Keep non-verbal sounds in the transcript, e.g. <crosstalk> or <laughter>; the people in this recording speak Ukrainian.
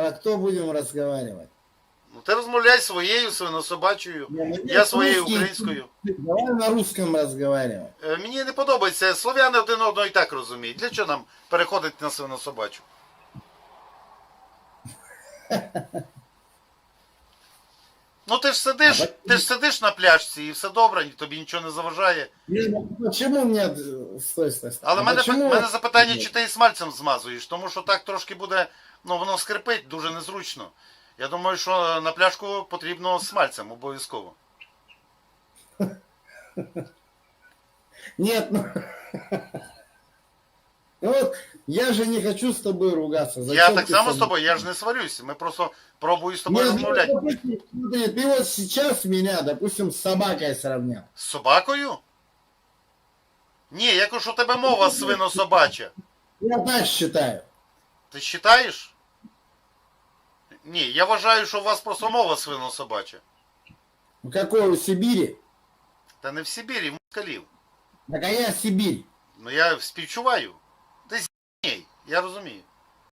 По кто будем разговаривать? Ну ти розмовляй своєю свинособачою, я своєю українською. Давай на русском разговаривай. Е, Мені не подобається, слов'яни один одного і так розуміють. Для чого нам переходити на свинособачу? <laughs> Ну ти ж сидиш, ти ж сидиш на пляжці і все добре, тобі нічого не заважає. Ну почему э, Стой, стой, стой. Але мене, почему- мене запитання, чи ти і смальцем змазуєш, тому що так трошки буде, ну воно скрипить дуже незручно. Я думаю, що на пляшку потрібно смальцем обов'язково. Нет, ну... Ну Вот, я же не хочу с тобой ругаться. я Зачем так ты само со з мной? тобою, я ж не сварюсь. Ми просто пробую з тобою Нет, ну, розмовляти. допустим, смотри, ты вот сейчас меня, допустим, с собакой сравнял. З собакою? Ні, я кажу, що у тебе мова свинособача. Я так считаю. Ти вважаєш? Ні, я вважаю, що у вас просто мова свинособача. Ну какой у Сибири? Та не в Сибірі, в москалів. Так а я Сибирь. Ну я співчуваю. Ти з***й, я розумію.